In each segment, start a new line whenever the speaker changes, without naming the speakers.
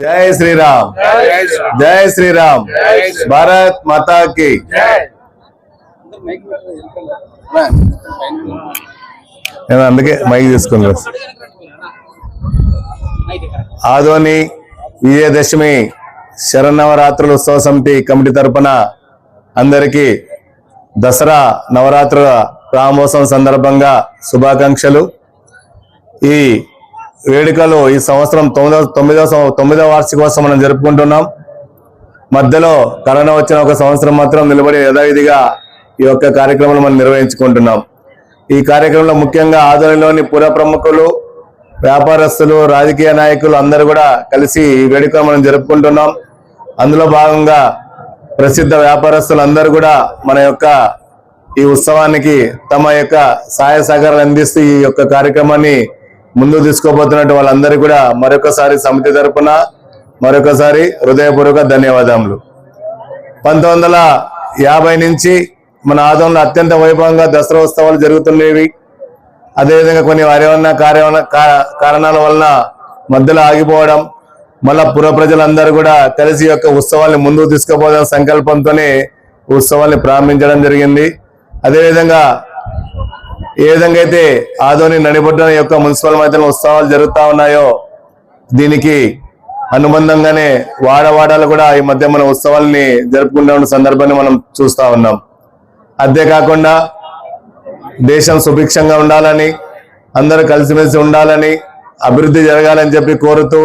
జై శ్రీరామ్. జై శ్రీరామ్. భారత్ మాతా కి నేను అందుకే మైక్ తీసుకున్నాను ఆదోని విజయదశమి శరన్నవరాత్రుల ఉత్సవ సమితి కమిటీ తరపున అందరికీ దసరా నవరాత్రుల ప్రారంభోత్సవం సందర్భంగా శుభాకాంక్షలు. ఈ వేడుకలు ఈ సంవత్సరం తొమ్మిదవ తొమ్మిదవ తొమ్మిదో వార్షికోత్సవం మనం జరుపుకుంటున్నాం. మధ్యలో కరోనా వచ్చిన ఒక సంవత్సరం మాత్రం నిలబడి యథావిధిగా ఈ యొక్క కార్యక్రమాలు మనం నిర్వహించుకుంటున్నాం. ఈ కార్యక్రమంలో ముఖ్యంగా ఆధ్వర్యంలోని పుర ప్రముఖులు వ్యాపారస్తులు రాజకీయ నాయకులు అందరూ కూడా కలిసి ఈ వేడుకలు మనం జరుపుకుంటున్నాం. అందులో భాగంగా ప్రసిద్ధ వ్యాపారస్తులు అందరూ కూడా మన యొక్క ఈ ఉత్సవానికి తమ యొక్క సహాయ సహకారాలు అందిస్తూ ఈ యొక్క కార్యక్రమాన్ని ముందుకు తీసుకోబోతున్నట్టు వాళ్ళందరికీ కూడా మరొకసారి సమితి తరపున మరొకసారి హృదయపూర్వక ధన్యవాదములు. పంతొమ్మిది వందల యాభై నుంచి మన ఆదంలో అత్యంత వైభవంగా దసరా ఉత్సవాలు జరుగుతుండేవి అదేవిధంగా కొన్ని వారేమన్నా కార్య కారణాల వలన మధ్యలో ఆగిపోవడం మళ్ళా పుర ప్రజలందరూ కూడా కలిసి యొక్క ఉత్సవాల్ని ముందుకు తీసుకుపోదాం సంకల్పంతోనే ఉత్సవాల్ని ప్రారంభించడం జరిగింది. అదేవిధంగా ఏ విధంగా అయితే ఆదోని నడిబొడ్డున యొక్క మున్సిపల్ మైదానం ఉత్సవాలు జరుగుతూ ఉన్నాయో దీనికి అనుబంధంగానే వాడవాడాలు కూడా ఈ మధ్య మన ఉత్సవాల్ని జరుపుకుంటున్న సందర్భాన్ని మనం చూస్తా ఉన్నాం. అంతేకాకుండా దేశం సుభిక్షంగా ఉండాలని అందరూ కలిసిమెలిసి ఉండాలని అభివృద్ధి జరగాలని చెప్పి కోరుతూ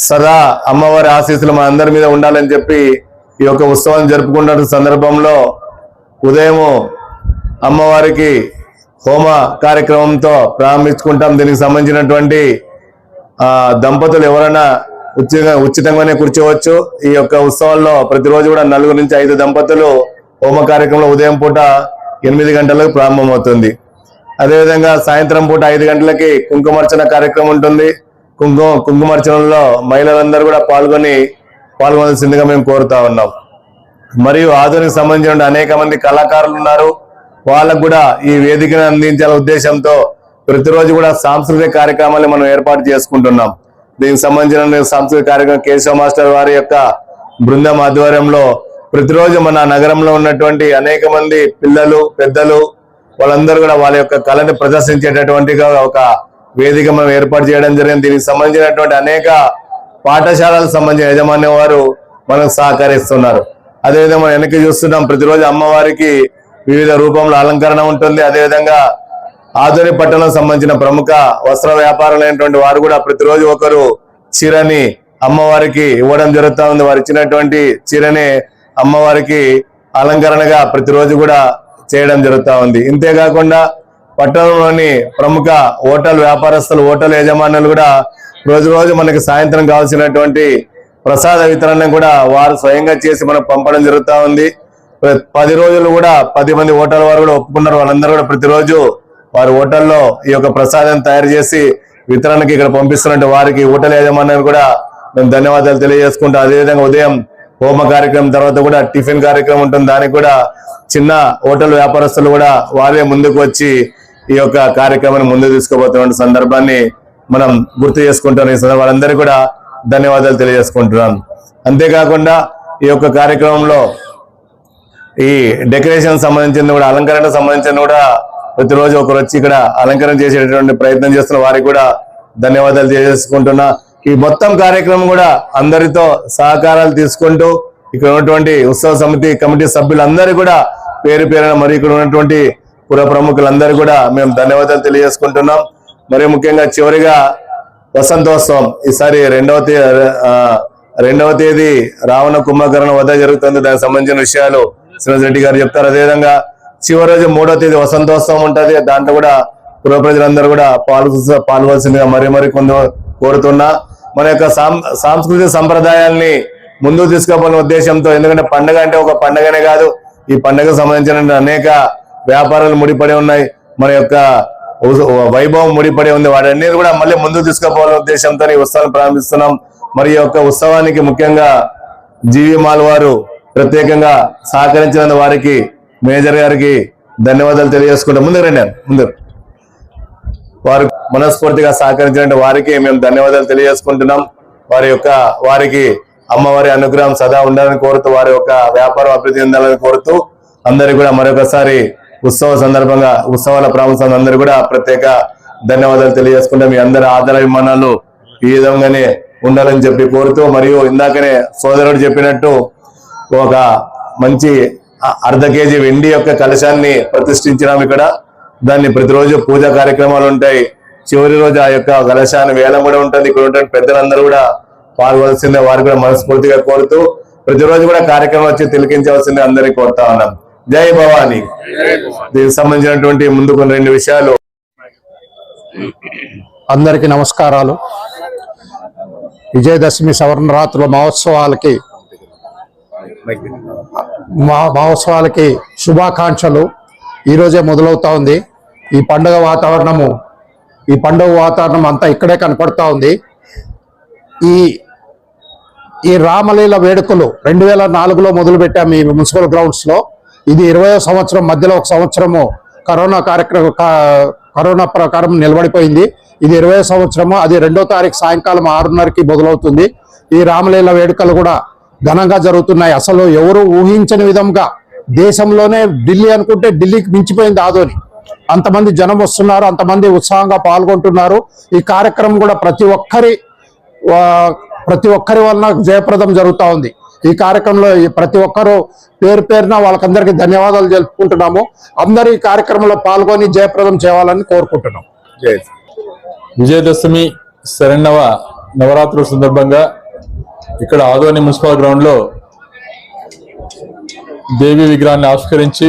సదా అమ్మవారి ఆశీస్సులు మన అందరి మీద ఉండాలని చెప్పి ఈ యొక్క ఉత్సవాన్ని జరుపుకుంటున్న సందర్భంలో ఉదయము అమ్మవారికి హోమ కార్యక్రమంతో ప్రారంభించుకుంటాం. దీనికి సంబంధించినటువంటి దంపతులు ఎవరైనా ఉచితంగా ఉచితంగానే కూర్చోవచ్చు. ఈ యొక్క ఉత్సవాల్లో ప్రతిరోజు కూడా నలుగురు నుంచి ఐదు దంపతులు హోమ కార్యక్రమంలో ఉదయం పూట ఎనిమిది గంటలకు ప్రారంభమవుతుంది. అదేవిధంగా సాయంత్రం పూట ఐదు గంటలకి కుంకుమార్చన కార్యక్రమం ఉంటుంది. కుంకుమ కుంకుమార్చనలో మహిళలందరూ కూడా పాల్గొని పాల్గొనాల్సిందిగా మేము కోరుతా ఉన్నాం. మరియు ఆధునిక సంబంధించిన అనేక మంది కళాకారులు ఉన్నారు. వాళ్ళకు కూడా ఈ వేదికను అందించాల ఉద్దేశంతో ప్రతిరోజు కూడా సాంస్కృతిక కార్యక్రమాలు మనం ఏర్పాటు చేసుకుంటున్నాం. దీనికి సంబంధించిన సాంస్కృతిక కార్యక్రమం కేశవ మాస్టర్ వారి యొక్క బృందం ఆధ్వర్యంలో ప్రతిరోజు మన నగరంలో ఉన్నటువంటి అనేక మంది పిల్లలు పెద్దలు వాళ్ళందరూ కూడా వాళ్ళ యొక్క కళని ప్రదర్శించేటటువంటిగా ఒక వేదిక మనం ఏర్పాటు చేయడం జరిగింది. దీనికి సంబంధించినటువంటి అనేక పాఠశాలకు సంబంధించిన యాజమాన్యం వారు మనకు సహకరిస్తున్నారు. అదేవిధంగా మనం వెనక్కి చూస్తున్నాం ప్రతిరోజు అమ్మవారికి వివిధ రూపంలో అలంకరణ ఉంటుంది. అదేవిధంగా ఆధునిక పట్టణం సంబంధించిన ప్రముఖ వస్త్ర వ్యాపారులైనటువంటి వారు కూడా ప్రతిరోజు ఒకరు చీరని అమ్మవారికి ఇవ్వడం జరుగుతూ ఉంది. వారు ఇచ్చినటువంటి చీరని అమ్మవారికి అలంకరణగా ప్రతిరోజు కూడా చేయడం జరుగుతూ ఉంది. ఇంతేకాకుండా పట్టణంలోని ప్రముఖ హోటల్ వ్యాపారస్తులు హోటల్ యజమానులు కూడా రోజు రోజు మనకి సాయంత్రం కావాల్సినటువంటి ప్రసాద వితరణ కూడా వారు స్వయంగా చేసి మనకు పంపడం జరుగుతూ ఉంది. పది రోజులు కూడా పది మంది హోటల్ వారు కూడా ఒప్పుకున్నారు. వాళ్ళందరూ కూడా ప్రతిరోజు వారి హోటల్లో ఈ యొక్క ప్రసాదం తయారు చేసి వితరణకి ఇక్కడ పంపిస్తున్నట్టు వారికి హోటల్ యాజమాన్యానికి కూడా మేము ధన్యవాదాలు తెలియజేసుకుంటూ అదేవిధంగా ఉదయం హోమ కార్యక్రమం తర్వాత కూడా టిఫిన్ కార్యక్రమం ఉంటుంది. దానికి కూడా చిన్న హోటల్ వ్యాపారస్తులు కూడా వారే ముందుకు వచ్చి ఈ యొక్క కార్యక్రమాన్ని ముందుకు తీసుకుపోతున్న సందర్భాన్ని మనం గుర్తు చేసుకుంటాం. ఈ సందర్భం కూడా ధన్యవాదాలు తెలియజేసుకుంటున్నాను. అంతేకాకుండా ఈ యొక్క కార్యక్రమంలో ఈ డెకరేషన్ సంబంధించిన కూడా అలంకరణ సంబంధించిన కూడా ప్రతిరోజు ఒకరు వచ్చి ఇక్కడ అలంకరణ చేసేటటువంటి ప్రయత్నం చేస్తున్న వారికి కూడా ధన్యవాదాలు తెలియజేసుకుంటున్నా. ఈ మొత్తం కార్యక్రమం కూడా అందరితో సహకారాలు తీసుకుంటూ ఇక్కడ ఉన్నటువంటి ఉత్సవ సమితి కమిటీ సభ్యులందరూ కూడా పేరు పేరున మరి ఇక్కడ ఉన్నటువంటి పుర ప్రముఖులందరూ కూడా మేము ధన్యవాదాలు తెలియజేసుకుంటున్నాం. మరి ముఖ్యంగా చివరిగా వసంతోత్సవం. ఈసారి రెండవ తేదీ రెండవ తేదీ రావణ కుంభకరణ వద్ద జరుగుతుంది. దానికి సంబంధించిన విషయాలు శ్రీనివాస్ రెడ్డి గారు చెప్తారు. అదేవిధంగా చివరి రోజు మూడో తేదీ వసంతోత్సవం ఉంటుంది. దాంట్లో కూడా పుర ప్రజలందరూ కూడా పాల్గొ పాల్గొల్సిందిగా మరీ మరి కొంత కోరుతున్నా. మన యొక్క సాం- సాంస్కృతిక సంప్రదాయాల్ని ముందుకు తీసుకుపోయిన ఉద్దేశంతో ఎందుకంటే పండగ అంటే ఒక పండగనే కాదు. ఈ పండగకు సంబంధించిన అనేక వ్యాపారాలు ముడిపడి ఉన్నాయి. మన యొక్క వైభవం ముడిపడి ఉంది. వాటన్ని కూడా మళ్ళీ ముందుకు తీసుకుపోవాలనే ఉద్దేశంతో ఈ ఉత్సవాన్ని ప్రారంభిస్తున్నాం. మరి యొక్క ఉత్సవానికి ముఖ్యంగా జీవి మాల్ వారు ప్రత్యేకంగా సహకరించిన వారికి మేజర్ గారికి ధన్యవాదాలు తెలియజేసుకుంటాం ముందుకు రండి ముందు. వారు మనస్ఫూర్తిగా సహకరించిన వారికి మేము ధన్యవాదాలు తెలియజేసుకుంటున్నాం. వారి యొక్క వారికి అమ్మవారి అనుగ్రహం సదా ఉండాలని కోరుతూ వారి యొక్క వ్యాపారం అభివృద్ధి ఉండాలని కోరుతూ అందరికి కూడా మరొకసారి ఉత్సవ సందర్భంగా ఉత్సవాల ప్రాముఖ్యం అందరూ కూడా ప్రత్యేక ధన్యవాదాలు తెలియజేసుకుంటాం మీ అందరి ఆదర అభిమానాలు ఈ విధంగానే ఉండాలని చెప్పి కోరుతూ మరియు ఇందాకనే సోదరుడు చెప్పినట్టు ఒక మంచి అర్ధ కేజీ వెండి యొక్క కలశాన్ని ప్రతిష్ఠించినాం ఇక్కడ. దాన్ని ప్రతిరోజు పూజా కార్యక్రమాలు ఉంటాయి. చివరి రోజు ఆ యొక్క కలశాన్ని వేలం కూడా ఉంటుంది. ఇక్కడ ఉంటే పెద్దలందరూ కూడా పాల్గొనాల్సిందే. వారు కూడా మనస్ఫూర్తిగా కోరుతూ ప్రతిరోజు కూడా కార్యక్రమం వచ్చి తిలకించవలసిందే అందరికీ కోరుతా ఉన్నాం. జై భవాని. దీనికి సంబంధించినటువంటి ముందు కొన్ని రెండు విషయాలు.
అందరికీ నమస్కారాలు. విజయదశమి సవర్ణరాత్రుల మహోత్సవాలకి మా మహోత్సవాలకి శుభాకాంక్షలు. ఈరోజే మొదలవుతా ఉంది. ఈ పండుగ వాతావరణము ఈ పండుగ వాతావరణం అంతా ఇక్కడే కనపడతా ఉంది. ఈ ఈ రామలీల వేడుకలు రెండు వేల నాలుగులో మొదలు పెట్టాము ఈ మున్సిపల్ గ్రౌండ్స్లో. ఇది ఇరవై సంవత్సరం మధ్యలో ఒక సంవత్సరము కరోనా కార్యక్రమం కరోనా ప్రకారం నిలబడిపోయింది. ఇది ఇరవై సంవత్సరము అది రెండో తారీఖు సాయంకాలం ఆరున్నరకి మొదలవుతుంది. ఈ రామలీల వేడుకలు కూడా ఘనంగా జరుగుతున్నాయి. అసలు ఎవరు ఊహించని విధంగా దేశంలోనే ఢిల్లీ అనుకుంటే ఢిల్లీకి మించిపోయింది ఆదోని. అంతమంది జనం వస్తున్నారు అంతమంది ఉత్సాహంగా పాల్గొంటున్నారు. ఈ కార్యక్రమం కూడా ప్రతి ఒక్కరి ప్రతి ఒక్కరి వలన జయప్రదం జరుగుతూ ఉంది. ఈ కార్యక్రమంలో ప్రతి ఒక్కరూ పేరు పేరున వాళ్ళకందరికీ ధన్యవాదాలు తెలుపుకుంటున్నాము. అందరూ ఈ కార్యక్రమంలో పాల్గొని జయప్రదం చేయాలని కోరుకుంటున్నాం.
విజయదశమి శరణవ నవరాత్రుల సందర్భంగా ఇక్కడ ఆదోని మున్సిపల్ గ్రౌండ్లో దేవి విగ్రహాన్ని ఆవిష్కరించి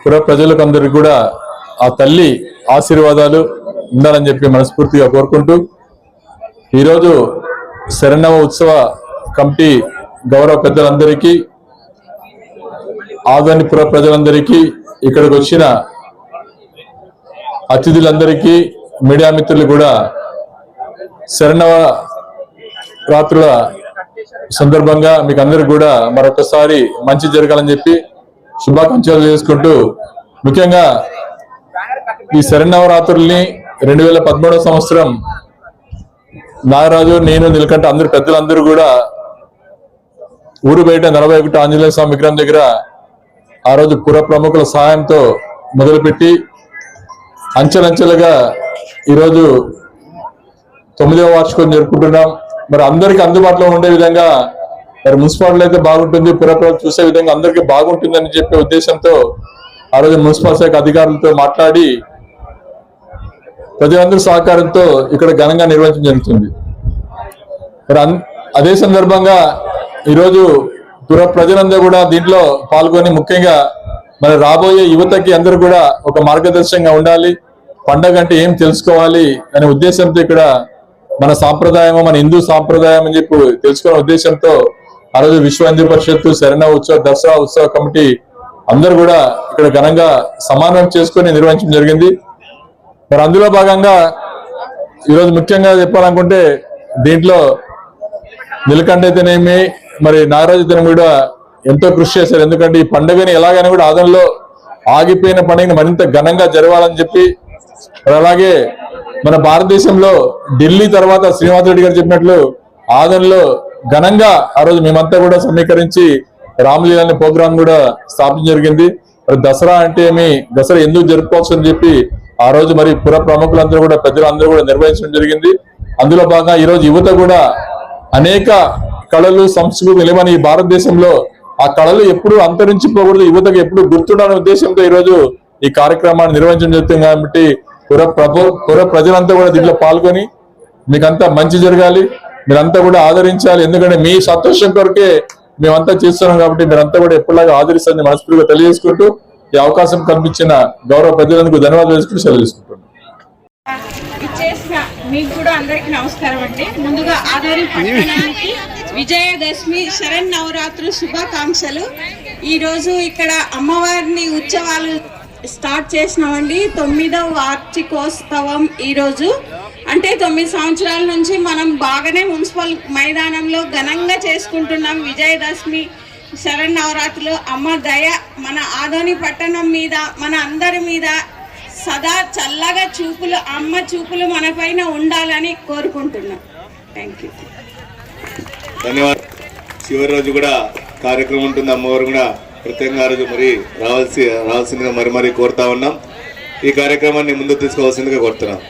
పుర ప్రజలకు అందరికి కూడా ఆ తల్లి ఆశీర్వాదాలు ఉండాలని చెప్పి మనస్ఫూర్తిగా కోరుకుంటూ ఈరోజు శరణవ ఉత్సవ కమిటీ గౌరవ పెద్దలందరికీ ఆదోని పుర ప్రజలందరికీ ఇక్కడికి వచ్చిన అతిథులందరికీ మీడియా మిత్రులు కూడా శరణవ రాత్రుల సందర్భంగా మీకు అందరికి కూడా మరొకసారి మంచి జరగాలని చెప్పి శుభాకాంక్షలు చేసుకుంటూ ముఖ్యంగా ఈ శరణవరాత్రుల్ని రెండు వేల పదమూడవ సంవత్సరం నాగరాజు నేను నిలకంటే అందరు పెద్దలందరూ కూడా ఊరు బయట నలభై ఒకటి ఆంజనేయ స్వామి విగ్రహం దగ్గర ఆ రోజు పుర ప్రముఖుల సహాయంతో మొదలుపెట్టి అంచెలంచెలుగా ఈరోజు తొమ్మిదవ వార్షికం జరుపుకుంటున్నాం. మరి అందరికి అందుబాటులో ఉండే విధంగా మరి మున్సిపాలిటీ అయితే బాగుంటుంది పురప్రజలు చూసే విధంగా అందరికీ బాగుంటుందని చెప్పే ఉద్దేశంతో ఆ రోజు మున్సిపల్ శాఖ అధికారులతో మాట్లాడి ప్రజలందరి సహకారంతో ఇక్కడ ఘనంగా నిర్వహించడం జరుగుతుంది. మరి అన్- అదే సందర్భంగా ఈరోజు పుర ప్రజలందరూ కూడా దీంట్లో పాల్గొని ముఖ్యంగా మరి రాబోయే యువతకి అందరూ కూడా ఒక మార్గదర్శకంగా ఉండాలి పండగ అంటే ఏం తెలుసుకోవాలి అనే ఉద్దేశంతో ఇక్కడ మన సాంప్రదాయం మన హిందూ సాంప్రదాయం అని చెప్పి తెలుసుకునే ఉద్దేశంతో ఆ రోజు విశ్వ హిందూ పరిషత్తు శరణ ఉత్సవ దసరా ఉత్సవ కమిటీ అందరూ కూడా ఇక్కడ ఘనంగా సమానం చేసుకొని నిర్వహించడం జరిగింది. మరి అందులో భాగంగా ఈరోజు ముఖ్యంగా చెప్పాలనుకుంటే దీంట్లో నిలకండ అయితేనేమి మరి నాగరాజు అయితేనేమి కూడా ఎంతో కృషి చేశారు. ఎందుకంటే ఈ పండుగని ఎలాగైనా కూడా ఆదంలో ఆగిపోయిన పండుగని మరింత ఘనంగా జరగాలని చెప్పి మరి అలాగే మన భారతదేశంలో ఢిల్లీ తర్వాత శ్రీనివాస్ రెడ్డి గారు చెప్పినట్లు ఆదంలో ఘనంగా ఆ రోజు మేమంతా కూడా సమీకరించి రామలీల అనే ప్రోగ్రామ్ కూడా స్థాపించడం జరిగింది. మరి దసరా అంటే ఏమి? దసరా ఎందుకు జరుపుకోవచ్చు అని చెప్పి ఆ రోజు మరి పుర ప్రముఖులందరూ కూడా పెద్దలందరూ కూడా నిర్వహించడం జరిగింది. అందులో భాగంగా ఈ రోజు యువత కూడా అనేక కళలు సంస్కృతి నిలవని ఈ భారతదేశంలో ఆ కళలు ఎప్పుడు అంతరించిపోకూడదు. యువతకు ఎప్పుడు గుర్తుండాలనే ఉద్దేశంతో ఈ రోజు ఈ కార్యక్రమాన్ని నిర్వహించడం జరుగుతుంది కాబట్టి కుర ప్రభు పుర ప్రజలంతా కూడా దీంట్లో పాల్గొని మీకంతా మంచి జరగాలి. మీరంతా కూడా ఆదరించాలి. ఎందుకంటే మీ సంతోషం కొరకే మేమంతా చేస్తున్నాం కాబట్టి మీరంతా కూడా ఎప్పటిలాగా ఆదరిస్తారని మనస్ఫూర్తిగా తెలియజేసుకుంటూ ఈ అవకాశం కల్పించిన గౌరవ ప్రజలందుకు ధన్యవాదాలు చేసుకుంటూ
సెలవుకుంటున్నాను మీకు కూడా అందరికి నమస్కారం అండి. ముందుగా ఆదోని పట్టణానికి విజయదశమి శరణ్ నవరాత్రులు శుభాకాంక్షలు. ఈ రోజు ఇక్కడ అమ్మవారిని ఉత్సవాలు స్టార్ట్ చేసినామండి. తొమ్మిదవ వార్షికోత్సవం ఈరోజు. అంటే తొమ్మిది సంవత్సరాల నుంచి మనం బాగానే మున్సిపల్ మైదానంలో ఘనంగా చేసుకుంటున్నాం. విజయదశమి శరణ్ నవరాత్రులు అమ్మ దయ మన ఆదోని పట్టణం మీద మన అందరి మీద సదా చల్లగా చూపులు అమ్మ చూపులు మన పైన ఉండాలని కోరుకుంటున్నాం. థ్యాంక్ యూ
ధన్యవాదాలు. చివరి రోజు కూడా కార్యక్రమం ఉంటుంది. అమ్మవారు కూడా ప్రత్యేకంగా రోజు మరి రావాల్సి రావాల్సిందిగా మరి మరి కోరుతా ఉన్నాం. ఈ కార్యక్రమాన్ని ముందుకు తీసుకోవాల్సిందిగా కోరుతున్నాం.